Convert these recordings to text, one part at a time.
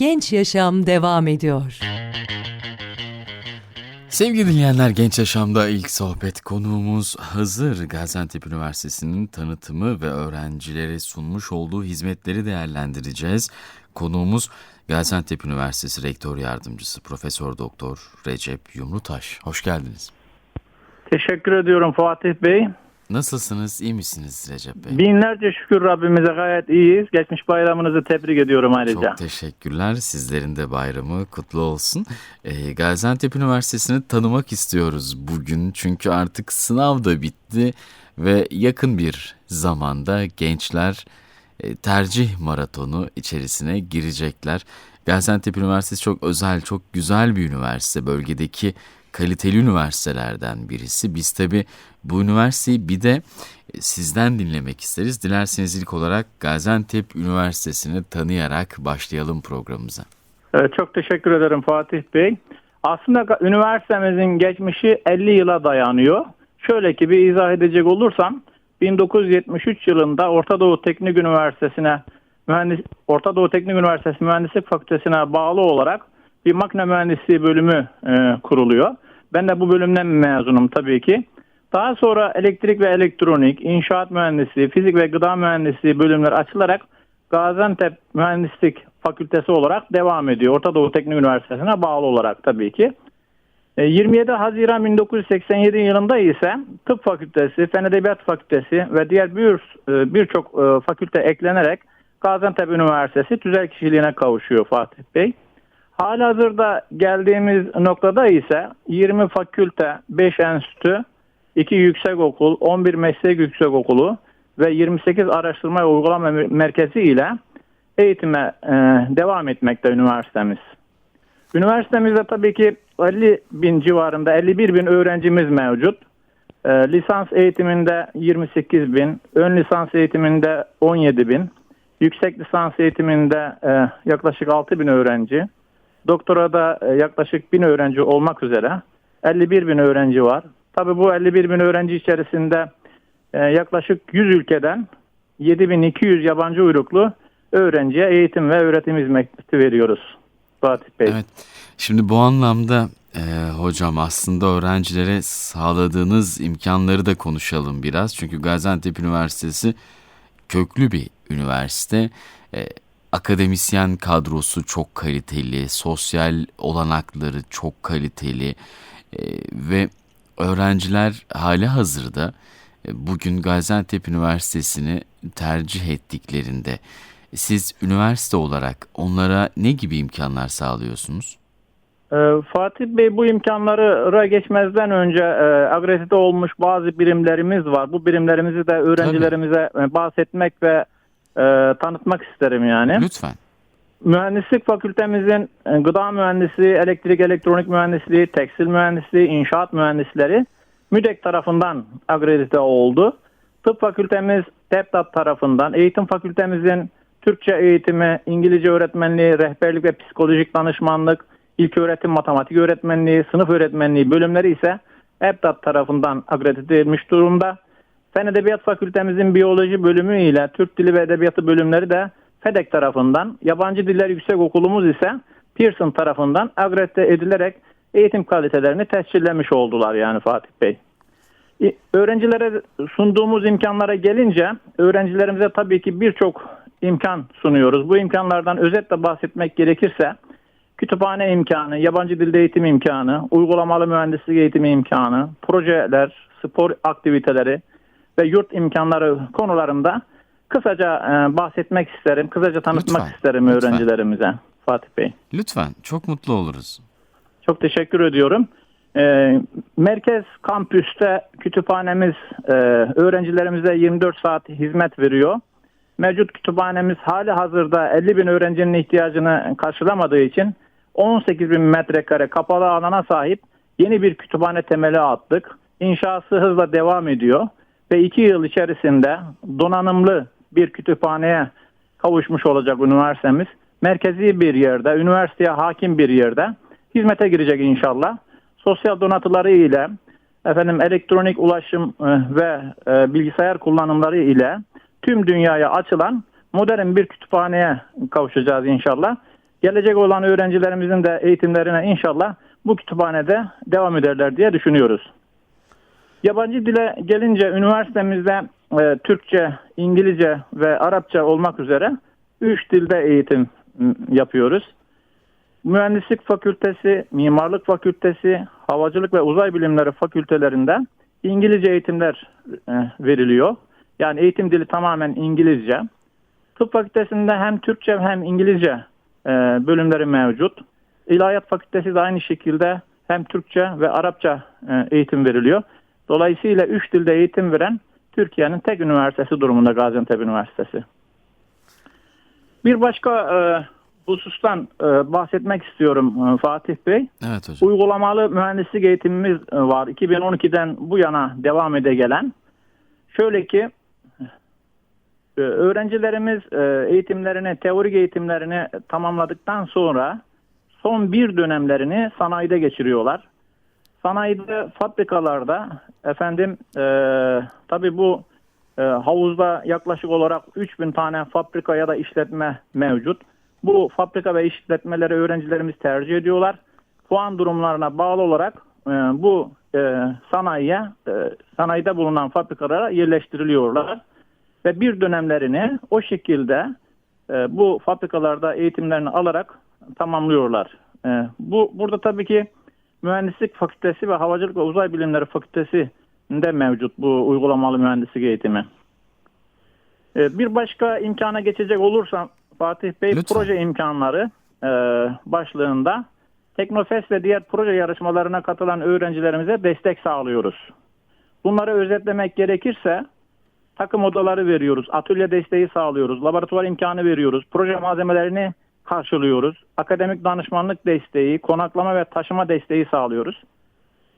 Genç Yaşam devam ediyor. Sevgili dinleyenler Genç Yaşam'da ilk sohbet konuğumuz Hızır Gaziantep Üniversitesi'nin tanıtımı ve öğrencilere sunmuş olduğu hizmetleri değerlendireceğiz. Konuğumuz Gaziantep Üniversitesi Rektör Yardımcısı Profesör Doktor Recep Yumrutaş. Hoş geldiniz. Teşekkür ediyorum Fatih Bey. Nasılsınız? İyi misiniz Recep Bey? Binlerce şükür Rabbimize gayet iyiyiz. Geçmiş bayramınızı tebrik ediyorum ayrıca. Çok teşekkürler. Sizlerin de bayramı kutlu olsun. Ee, Gaziantep Üniversitesi'ni tanımak istiyoruz bugün. Çünkü artık sınav da bitti ve yakın bir zamanda gençler e, tercih maratonu içerisine girecekler. Gaziantep Üniversitesi çok özel, çok güzel bir üniversite. Bölgedeki kaliteli üniversitelerden birisi. Biz tabi bu üniversiteyi bir de e, sizden dinlemek isteriz. Dilerseniz ilk olarak Gaziantep Üniversitesi'ni tanıyarak başlayalım programımıza. Evet, çok teşekkür ederim Fatih Bey. Aslında üniversitemizin geçmişi 50 yıla dayanıyor. Şöyle ki bir izah edecek olursam 1973 yılında Orta Doğu Teknik Üniversitesi'ne mühendis Orta Doğu Teknik Üniversitesi Mühendislik Fakültesine bağlı olarak bir makine mühendisliği bölümü e, kuruluyor. Ben de bu bölümden mezunum tabii ki. Daha sonra elektrik ve elektronik, inşaat mühendisliği, fizik ve gıda mühendisliği bölümler açılarak Gaziantep Mühendislik Fakültesi olarak devam ediyor. Orta Doğu Teknik Üniversitesi'ne bağlı olarak tabii ki. 27 Haziran 1987 yılında ise Tıp Fakültesi, Fen Edebiyat Fakültesi ve diğer bir birçok fakülte eklenerek Gaziantep Üniversitesi tüzel kişiliğine kavuşuyor Fatih Bey. Halihazırda geldiğimiz noktada ise 20 fakülte, 5 enstitü, 2 yüksekokul, 11 meslek yüksekokulu ve 28 araştırma ve uygulama merkezi ile eğitime e, devam etmekte üniversitemiz. Üniversitemizde tabii ki 50 bin civarında 51 bin öğrencimiz mevcut. E, lisans eğitiminde 28 bin, ön lisans eğitiminde 17 bin, yüksek lisans eğitiminde e, yaklaşık 6 bin öğrenci, doktorada e, yaklaşık 1000 öğrenci olmak üzere 51 bin öğrenci var. Tabii bu 51 bin öğrenci içerisinde e, yaklaşık 100 ülkeden 7200 yabancı uyruklu öğrenciye eğitim ve öğretim hizmeti veriyoruz. Fatih Bey. Evet. Şimdi bu anlamda e, hocam aslında öğrencilere sağladığınız imkanları da konuşalım biraz. Çünkü Gaziantep Üniversitesi köklü bir üniversite. E, akademisyen kadrosu çok kaliteli, sosyal olanakları çok kaliteli e, ve öğrenciler hali hazırda e, bugün Gaziantep Üniversitesi'ni tercih ettiklerinde siz üniversite olarak onlara ne gibi imkanlar sağlıyorsunuz? Ee, Fatih Bey bu imkanları geçmezden önce e, agresite olmuş bazı birimlerimiz var. Bu birimlerimizi de öğrencilerimize Tabii. bahsetmek ve e, tanıtmak isterim yani. Lütfen. Mühendislik fakültemizin e, gıda mühendisliği, elektrik elektronik mühendisliği, tekstil mühendisliği, inşaat mühendisleri MÜDEK tarafından akredite oldu. Tıp fakültemiz TEPTAT tarafından, eğitim fakültemizin Türkçe eğitimi, İngilizce öğretmenliği, rehberlik ve psikolojik danışmanlık, ilk öğretim matematik öğretmenliği, sınıf öğretmenliği bölümleri ise EBDAT tarafından akredite edilmiş durumda. Fen Edebiyat Fakültemizin biyoloji bölümü ile Türk Dili ve Edebiyatı bölümleri de FEDEK tarafından, Yabancı Diller Yüksek Okulumuz ise Pearson tarafından akredite edilerek eğitim kalitelerini tescillemiş oldular yani Fatih Bey. Öğrencilere sunduğumuz imkanlara gelince öğrencilerimize tabii ki birçok imkan sunuyoruz. Bu imkanlardan özetle bahsetmek gerekirse kütüphane imkanı, yabancı dilde eğitim imkanı, uygulamalı mühendislik eğitimi imkanı, projeler, spor aktiviteleri, ve yurt imkanları konularında kısaca e, bahsetmek isterim. Kısaca tanıtmak lütfen, isterim lütfen. öğrencilerimize Fatih Bey. Lütfen çok mutlu oluruz. Çok teşekkür ediyorum. E, merkez kampüste kütüphanemiz e, öğrencilerimize 24 saat hizmet veriyor. Mevcut kütüphanemiz hali hazırda 50 bin öğrencinin ihtiyacını karşılamadığı için 18 bin metrekare kapalı alana sahip yeni bir kütüphane temeli attık. İnşası hızla devam ediyor ve iki yıl içerisinde donanımlı bir kütüphaneye kavuşmuş olacak üniversitemiz. Merkezi bir yerde, üniversiteye hakim bir yerde hizmete girecek inşallah. Sosyal donatıları ile efendim elektronik ulaşım e, ve e, bilgisayar kullanımları ile tüm dünyaya açılan modern bir kütüphaneye kavuşacağız inşallah. Gelecek olan öğrencilerimizin de eğitimlerine inşallah bu kütüphanede devam ederler diye düşünüyoruz. Yabancı dile gelince üniversitemizde e, Türkçe, İngilizce ve Arapça olmak üzere 3 dilde eğitim yapıyoruz. Mühendislik Fakültesi, Mimarlık Fakültesi, Havacılık ve Uzay Bilimleri Fakültelerinde İngilizce eğitimler e, veriliyor. Yani eğitim dili tamamen İngilizce. Tıp Fakültesi'nde hem Türkçe hem İngilizce e, bölümleri mevcut. İlahiyat Fakültesi de aynı şekilde hem Türkçe ve Arapça e, eğitim veriliyor. Dolayısıyla 3 dilde eğitim veren Türkiye'nin tek üniversitesi durumunda Gaziantep Üniversitesi. Bir başka e, husustan e, bahsetmek istiyorum e, Fatih Bey. Evet hocam. Uygulamalı mühendislik eğitimimiz e, var. 2012'den bu yana devam ede gelen. Şöyle ki e, öğrencilerimiz e, eğitimlerini, teorik eğitimlerini tamamladıktan sonra son bir dönemlerini sanayide geçiriyorlar. Sanayide, fabrikalarda efendim e, tabii bu e, havuzda yaklaşık olarak 3000 tane fabrika ya da işletme mevcut. Bu fabrika ve işletmeleri öğrencilerimiz tercih ediyorlar. Puan durumlarına bağlı olarak e, bu e, sanayiye, e, sanayide bulunan fabrikalara yerleştiriliyorlar. Ve bir dönemlerini o şekilde e, bu fabrikalarda eğitimlerini alarak tamamlıyorlar. E, bu Burada tabii ki Mühendislik Fakültesi ve Havacılık ve Uzay Bilimleri Fakültesi de mevcut bu uygulamalı mühendislik eğitimi. E, bir başka imkana geçecek olursam Fatih Bey Lütfen. proje imkanları e, başlığında Teknofest ve diğer proje yarışmalarına katılan öğrencilerimize destek sağlıyoruz. Bunları özetlemek gerekirse takım odaları veriyoruz, atölye desteği sağlıyoruz, laboratuvar imkanı veriyoruz, proje malzemelerini karşılıyoruz, akademik danışmanlık desteği, konaklama ve taşıma desteği sağlıyoruz.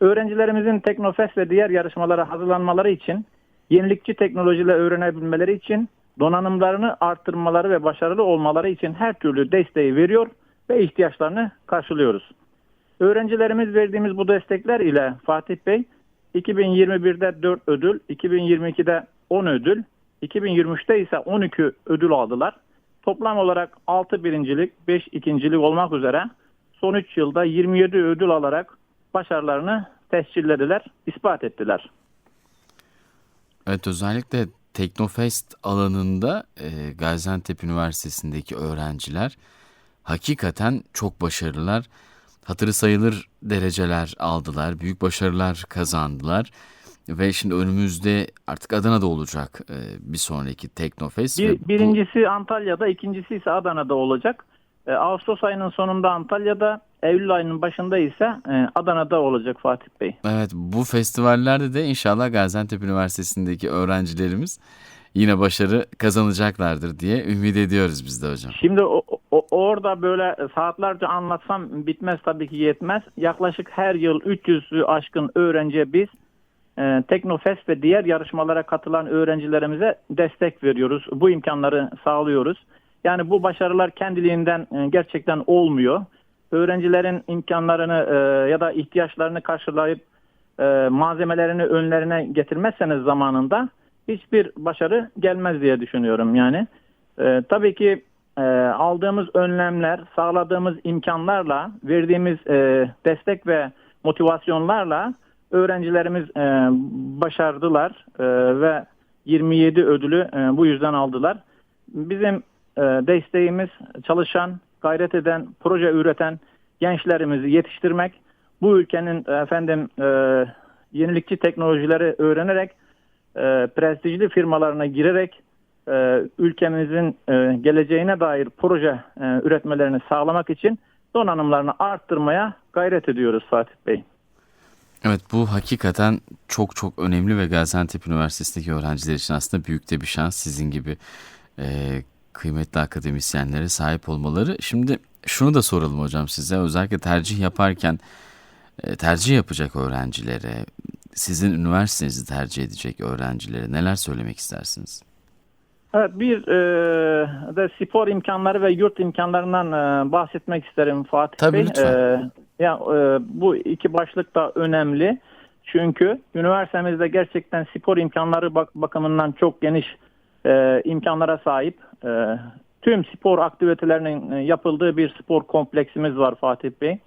Öğrencilerimizin Teknofest ve diğer yarışmalara hazırlanmaları için, yenilikçi teknolojiyle öğrenebilmeleri için, donanımlarını arttırmaları ve başarılı olmaları için her türlü desteği veriyor ve ihtiyaçlarını karşılıyoruz. Öğrencilerimiz verdiğimiz bu destekler ile Fatih Bey 2021'de 4 ödül, 2022'de 10 ödül, 2023'te ise 12 ödül aldılar. Toplam olarak 6 birincilik, 5 ikincilik olmak üzere son 3 yılda 27 ödül alarak başarılarını tescillediler, ispat ettiler. Evet özellikle Teknofest alanında e, Gaziantep Üniversitesi'ndeki öğrenciler hakikaten çok başarılılar. Hatırı sayılır dereceler aldılar, büyük başarılar kazandılar. Ve şimdi önümüzde artık Adana'da olacak e, bir sonraki Teknofest. Bir, bu- birincisi Antalya'da, ikincisi ise Adana'da olacak. Ee, Ağustos ayının sonunda Antalya'da, Eylül ayının başında ise e, Adana'da olacak Fatih Bey. Evet bu festivallerde de inşallah Gaziantep Üniversitesi'ndeki öğrencilerimiz yine başarı kazanacaklardır diye ümit ediyoruz biz de hocam. Şimdi o, o- orada böyle saatlerce anlatsam bitmez tabii ki yetmez. Yaklaşık her yıl 300'ü aşkın öğrenciye biz e, Teknofest ve diğer yarışmalara katılan öğrencilerimize destek veriyoruz. Bu imkanları sağlıyoruz. Yani bu başarılar kendiliğinden e, gerçekten olmuyor. Öğrencilerin imkanlarını e, ya da ihtiyaçlarını karşılayıp e, malzemelerini önlerine getirmezseniz zamanında hiçbir başarı gelmez diye düşünüyorum yani. Tabii ki aldığımız önlemler, sağladığımız imkanlarla, verdiğimiz destek ve motivasyonlarla öğrencilerimiz e, başardılar e, ve 27 ödülü e, bu yüzden aldılar. Bizim e, desteğimiz çalışan, gayret eden, proje üreten gençlerimizi yetiştirmek, bu ülkenin efendim e, yenilikçi teknolojileri öğrenerek e, prestijli firmalarına girerek e, ülkemizin e, geleceğine dair proje e, üretmelerini sağlamak için donanımlarını arttırmaya gayret ediyoruz Fatih Bey. Evet bu hakikaten çok çok önemli ve Gaziantep Üniversitesi'ndeki öğrenciler için aslında büyük de bir şans sizin gibi e, kıymetli akademisyenlere sahip olmaları. Şimdi şunu da soralım hocam size özellikle tercih yaparken e, tercih yapacak öğrencilere sizin üniversitenizi tercih edecek öğrencilere neler söylemek istersiniz? Evet bir e, de spor imkanları ve yurt imkanlarından e, bahsetmek isterim Fatih Tabii, Bey. lütfen. E, ya e, bu iki başlık da önemli. Çünkü üniversitemizde gerçekten spor imkanları bak bakımından çok geniş e, imkanlara sahip. E, tüm spor aktivitelerinin e, yapıldığı bir spor kompleksimiz var Fatih Bey.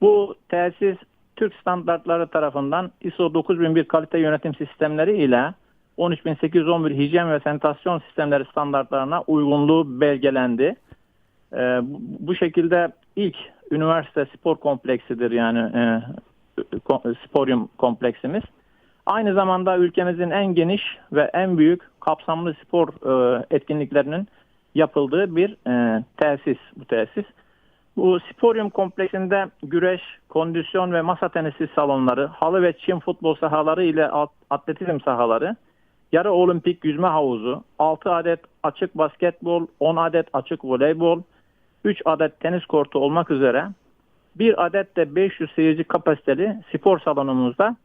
Bu tesis Türk standartları tarafından ISO 9001 kalite yönetim sistemleri ile 13811 hijyen ve sanitasyon sistemleri standartlarına uygunluğu belgelendi. Ee, bu, şekilde ilk üniversite spor kompleksidir yani e, sporyum kompleksimiz. Aynı zamanda ülkemizin en geniş ve en büyük kapsamlı spor e, etkinliklerinin yapıldığı bir e, tesis bu tesis. Bu sporyum kompleksinde güreş, kondisyon ve masa tenisi salonları, halı ve çim futbol sahaları ile at- atletizm sahaları, yarı olimpik yüzme havuzu, 6 adet açık basketbol, 10 adet açık voleybol, 3 adet tenis kortu olmak üzere bir adet de 500 seyirci kapasiteli spor salonumuzda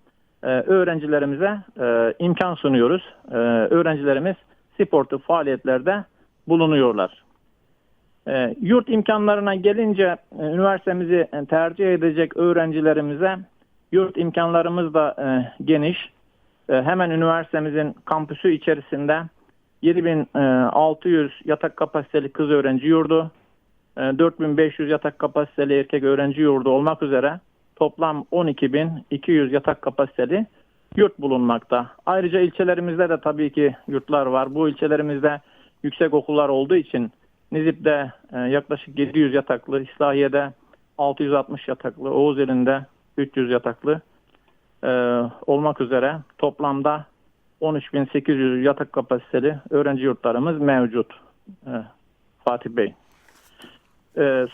e, öğrencilerimize e, imkan sunuyoruz. E, öğrencilerimiz sportif faaliyetlerde bulunuyorlar. Yurt imkanlarına gelince e, üniversitemizi tercih edecek öğrencilerimize yurt imkanlarımız da geniş. E, hemen üniversitemizin kampüsü içerisinde 7600 yatak kapasiteli kız öğrenci yurdu, e, 4500 yatak kapasiteli erkek öğrenci yurdu olmak üzere toplam 12200 yatak kapasiteli yurt bulunmakta. Ayrıca ilçelerimizde de tabii ki yurtlar var. Bu ilçelerimizde yüksek okullar olduğu için Nizip'te e, yaklaşık 700 yataklı, İslahiye'de 660 yataklı, Oğuzeli'nde 300 yataklı e, olmak üzere toplamda 13.800 yatak kapasiteli öğrenci yurtlarımız mevcut. E, Fatih Bey. E,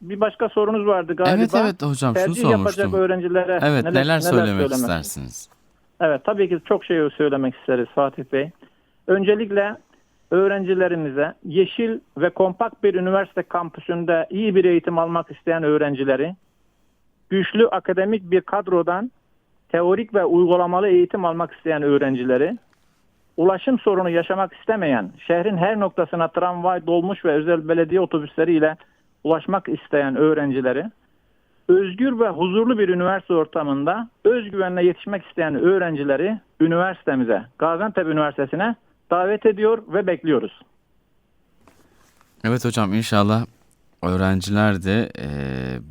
bir başka sorunuz vardı galiba. Evet evet hocam şunu Tercih yapacak sormuştum. öğrencilere Evet neler, söylemek istersiniz? Evet tabii ki çok şey söylemek isteriz Fatih Bey. Öncelikle öğrencilerimize yeşil ve kompakt bir üniversite kampüsünde iyi bir eğitim almak isteyen öğrencileri güçlü akademik bir kadrodan teorik ve uygulamalı eğitim almak isteyen öğrencileri ulaşım sorunu yaşamak istemeyen, şehrin her noktasına tramvay, dolmuş ve özel belediye otobüsleriyle ulaşmak isteyen öğrencileri özgür ve huzurlu bir üniversite ortamında özgüvenle yetişmek isteyen öğrencileri üniversitemize, Gaziantep Üniversitesi'ne davet ediyor ve bekliyoruz. Evet hocam inşallah öğrenciler de e,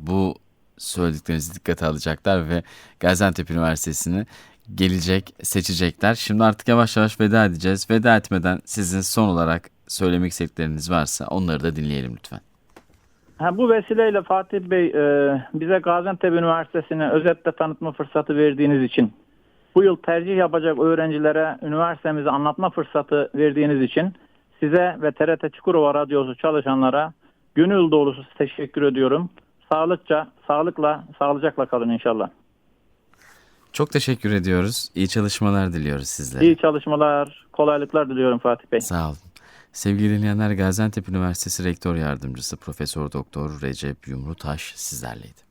bu söylediklerinizi dikkate alacaklar ve Gaziantep Üniversitesi'ni gelecek, seçecekler. Şimdi artık yavaş yavaş veda edeceğiz. Veda etmeden sizin son olarak söylemek istedikleriniz varsa onları da dinleyelim lütfen. Ha, bu vesileyle Fatih Bey e, bize Gaziantep Üniversitesi'ni özetle tanıtma fırsatı verdiğiniz için, bu yıl tercih yapacak öğrencilere üniversitemizi anlatma fırsatı verdiğiniz için size ve TRT Çukurova Radyosu çalışanlara gönül dolusu teşekkür ediyorum. Sağlıkça, sağlıkla, sağlıcakla kalın inşallah. Çok teşekkür ediyoruz. İyi çalışmalar diliyoruz sizlere. İyi çalışmalar, kolaylıklar diliyorum Fatih Bey. Sağ olun. Sevgili dinleyenler Gaziantep Üniversitesi Rektör Yardımcısı Profesör Doktor Recep Yumrutaş sizlerleydi.